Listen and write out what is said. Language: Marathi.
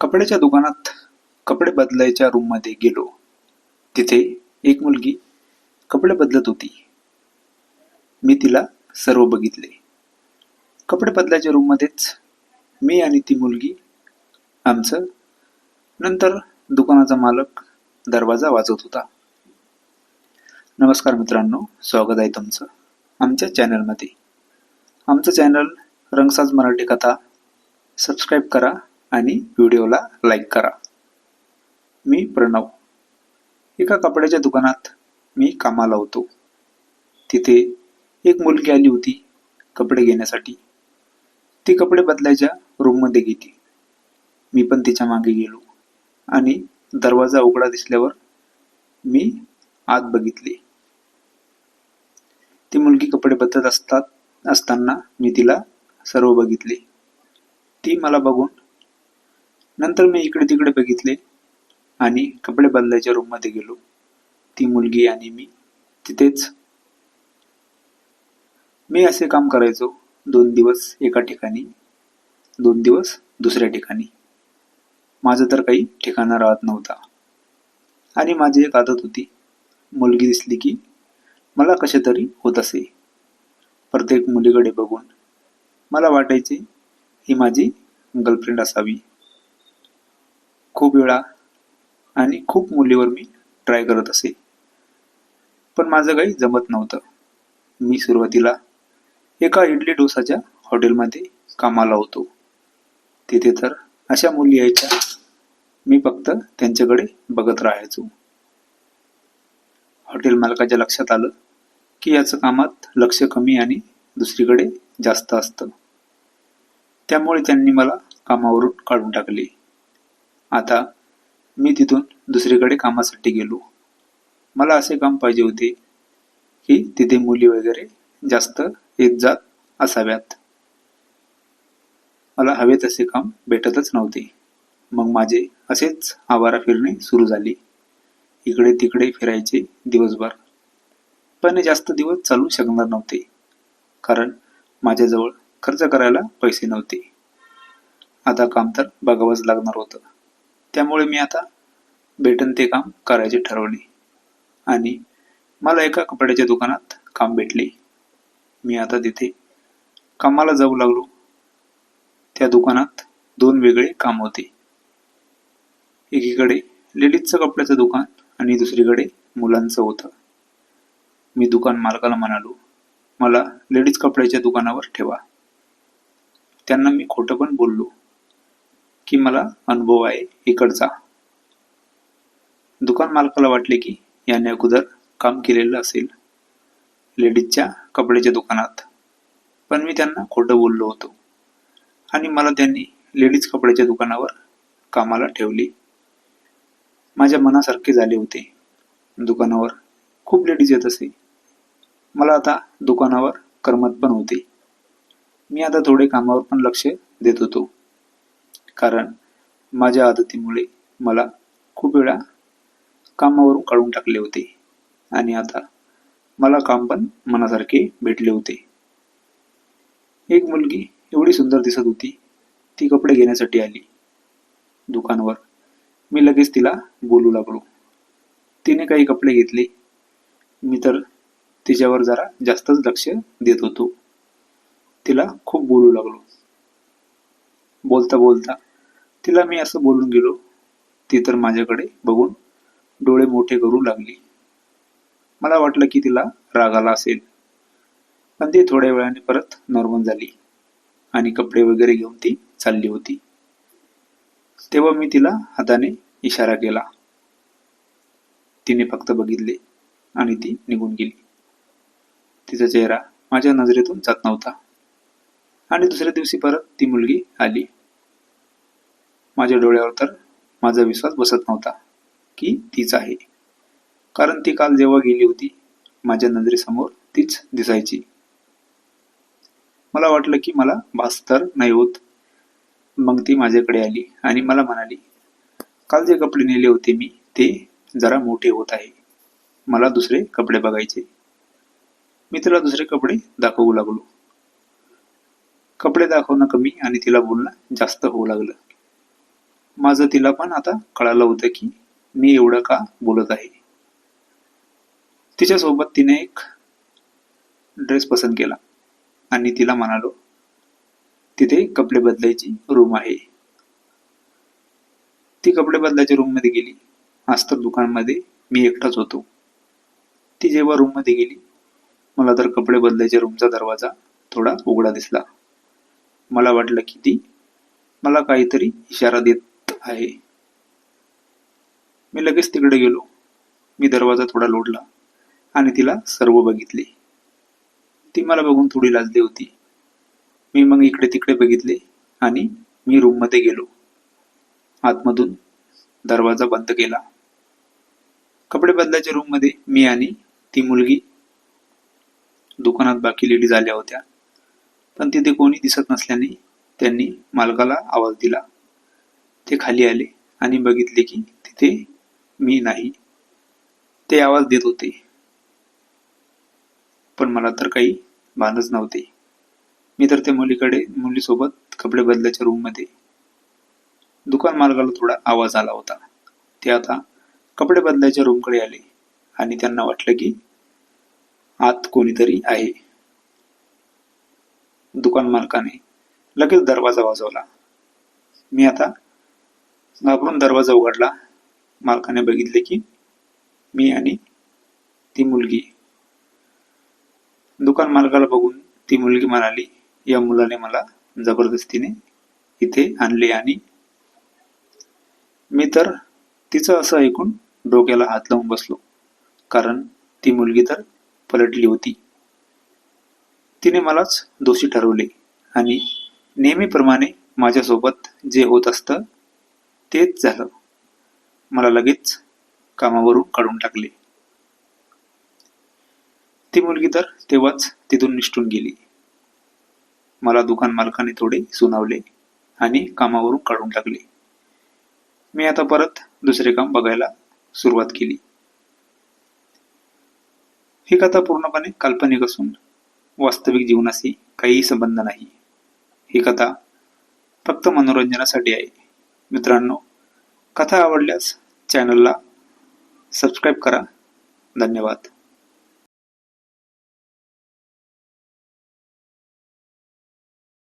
कपड्याच्या दुकानात कपडे बदलायच्या रूममध्ये गेलो. तिथे एक मुलगी कपडे बदलत होती. मी तिला सर्व बघितले. कपडे बदलायच्या रूममध्येच मी आणि ती मुलगी आमचं नंतर दुकानाचा मालक दरवाजा वाजवत होता. नमस्कार मित्रांनो स्वागत आहे तुमचं आमच्या चॅनलमध्ये आमचं चॅनल रंगसाज मराठी कथा. सबस्क्राईब करा. आणि व्हिडिओला लाईक करा. मी प्रणव. एका कपड्याच्या दुकानात मी कामाला होतो. तिथे एक मुलगी आली होती कपडे घेण्यासाठी. ती कपडे बदलायच्या रूममध्ये गेली. मी पण तिच्यामागे गेलो आणि दरवाजा उघडा दिसल्यावर मी आत बघितले. ती मुलगी कपडे बदलत असतात असताना मी तिला सर्व बघितले. ती मला बघून नंतर मी इकडे तिकडे बघितले आणि कपडे बदलायच्या रूममध्ये गेलो. ती मुलगी आणि मी तिथेच. मी असे काम करायचो दोन दिवस एका ठिकाणी दोन दिवस दुसऱ्या ठिकाणी. माझं तर काही ठिकाणा राहत नव्हता. आणि माझी एक आदत होती. मुलगी दिसली की मला कसे तरी होत असे. प्रत्येक मुलीकडे बघून मला वाटायचे ही माझी गर्लफ्रेंड असावी. खूप वेळा आणि खूप मुलीवर मी ट्राय करत असे. पण माझं काही जमत नव्हतं. मी सुरुवातीला एका इडली डोसाच्या हॉटेलमध्ये कामाला होतो. तिथे तर अशा मुली यायच्या. मी फक्त त्यांच्याकडे बघत राहायचो. हॉटेल मालकाच्या लक्षात आलं की याचं कामात लक्ष कमी आणि दुसरीकडे जास्त असतं. त्यामुळे त्यांनी मला कामावरून काढून टाकले. आता मी तिथून दुसरीकडे कामासाठी गेलो. मला असे काम पाहिजे होते की तिथे मुली वगैरे जास्त येत जात असाव्यात. मला हवे तसे काम भेटतच नव्हते. मग माझे असेच आवारा फिरणे सुरू झाले. इकडे तिकडे फिरायचे दिवसभर. पण हे जास्त दिवस चालू शकणार नव्हते. कारण माझ्याजवळ खर्च करायला पैसे नव्हते. आता काम तर बघावंच लागणार होतं. त्यामुळे मी आता भेटन ते काम करायचे ठरवले. आणि मला एका कपड्याच्या दुकानात काम भेटले. मी आता तिथे कामाला जाऊ लागलो. त्या दुकानात दोन वेगळे काम होते. एकीकडे लेडीजचं कपड्याचं दुकान आणि दुसरीकडे मुलांचं होतं. मी दुकान मालकाला म्हणालो मला लेडीज कपड्याच्या दुकानावर ठेवा. त्यांना मी खोटं पण बोललो. की मला अनुभव आहे इकडचा. दुकान मालकाला वाटले की याने अगोदर काम केलेलं असेल. लेडीजच्या कपड्याच्या दुकानात. पण मी त्यांना खोटं बोललो होतो. आणि मला त्यांनी लेडीज कपड्याच्या दुकानावर कामाला ठेवली. माझ्या मनासारखे झाले होते. दुकानावर खूप लेडीज येत असे. मला आता दुकानावर करमत पण होते. मी आता थोडे कामावर पण लक्ष देत होतो. कारण माझ्या आदतीमुळे मला खूप वेळा कामावरून काढून टाकले होते. आणि आता मला काम पण मनासारखे भेटले होते. एक मुलगी एवढी सुंदर दिसत होती. ती कपडे घेण्यासाठी आली. दुकानवर मी लगेच तिला बोलू लागलो. तिने काही कपडे घेतले. मी तर तिच्यावर जरा जास्तच लक्ष देत होतो. तिला खूप बोलू लागलो. बोलता बोलता तिला मी असं बोलून गेलो. ती तर माझ्याकडे बघून डोळे मोठे करू लागली. मला वाटलं की तिला राग आला असेल. पण ती थोड्या वेळाने परत नॉर्मल झाली आणि कपडे वगैरे घेऊन ती चालली होती. तेव्हा मी तिला हाताने इशारा केला. तिने फक्त बघितले आणि ती निघून गेली. तिचा चेहरा माझ्या नजरेतून जात नव्हता. आणि दुसऱ्या दिवशी परत ती मुलगी आली. माझ्या डोळ्यावर तर माझा विश्वास बसत नव्हता की तीच आहे. कारण ती काल जेव्हा गेली होती माझ्या नजरेसमोर तीच दिसायची. मला वाटलं की मला भास तर नाही होत. मग ती माझ्याकडे आली आणि मला म्हणाली काल जे कपडे नेले होते मी ते जरा मोठे होत आहे. मला दुसरे कपडे बघायचे. मी तिला दुसरे कपडे दाखवू लागलो. कपडे दाखवणं कमी आणि तिला बोलणं जास्त होऊ लागलं. माझं तिला पण आता कळालं होतं की मी एवढं का बोलत आहे. तिच्यासोबत तिने एक ड्रेस पसंत केला आणि तिला म्हणालो तिथे कपडे बदलायची रूम आहे. ती कपडे बदलायच्या रूममध्ये गेली. आज तर दुकानमध्ये मी एकटाच होतो. ती जेव्हा रूममध्ये गेली मला तर कपडे बदलायच्या रूमचा दरवाजा थोडा उघडा दिसला. मला वाटलं की ती मला काहीतरी इशारा देत आहे. मी लगेच तिकडे गेलो. मी दरवाजा थोडा लोडला आणि तिला सर्व बघितले. ती मला बघून थोडी लाजली होती. मी मग इकडे तिकडे बघितले आणि मी रूममध्ये गेलो. आतमधून दरवाजा बंद केला. कपडे बदलायच्या रूममध्ये मी आणि ती मुलगी दुकानात बाकी लेडीज आल्या होत्या. पण तिथे कोणी दिसत नसल्याने त्यांनी मालकाला आवाज दिला. ते खाली आले आणि बघितले की तिथे मी नाही. ते आवाज देत होते. पण मला तर काही भानच नव्हते. मी तर त्या मुलीकडे मुलीसोबत कपडे बदलायच्या रूममध्ये दुकान मालकाला थोडा आवाज आला होता. ते आता कपडे बदलायच्या रूमकडे आले आणि त्यांना वाटलं की आत कोणीतरी आहे. दुकान मालकाने लगेच दरवाजा वाजवला. मी आता घाबरून दरवाजा उघडला. मालकाने बघितले की मी आणि ती मुलगी. दुकान मालकाला बघून ती मुलगी म्हणाली या मुलाने मला जबरदस्तीने इथे आणले आणि मी तर तिचं असं ऐकून डोक्याला हात लावून बसलो. कारण ती मुलगी तर पलटली होती. तिने मलाच दोषी ठरवले आणि नेहमीप्रमाणे माझ्यासोबत जे होत असतं तेच झालं. मला लगेच कामावरून काढून टाकले. ती मुलगी तर तेव्हाच तिथून निष्ठून गेली. मला दुकान मालकाने थोडे सुनावले आणि कामावरून काढून टाकले. मी आता परत दुसरे काम बघायला सुरुवात केली. ही कथा पूर्णपणे काल्पनिक असून वास्तविक जीवनाशी काहीही संबंध नाही. ही कथा फक्त मनोरंजनासाठी आहे. मित्रांनो कथा आवडल्यास चॅनलला सबस्क्राईब करा. धन्यवाद.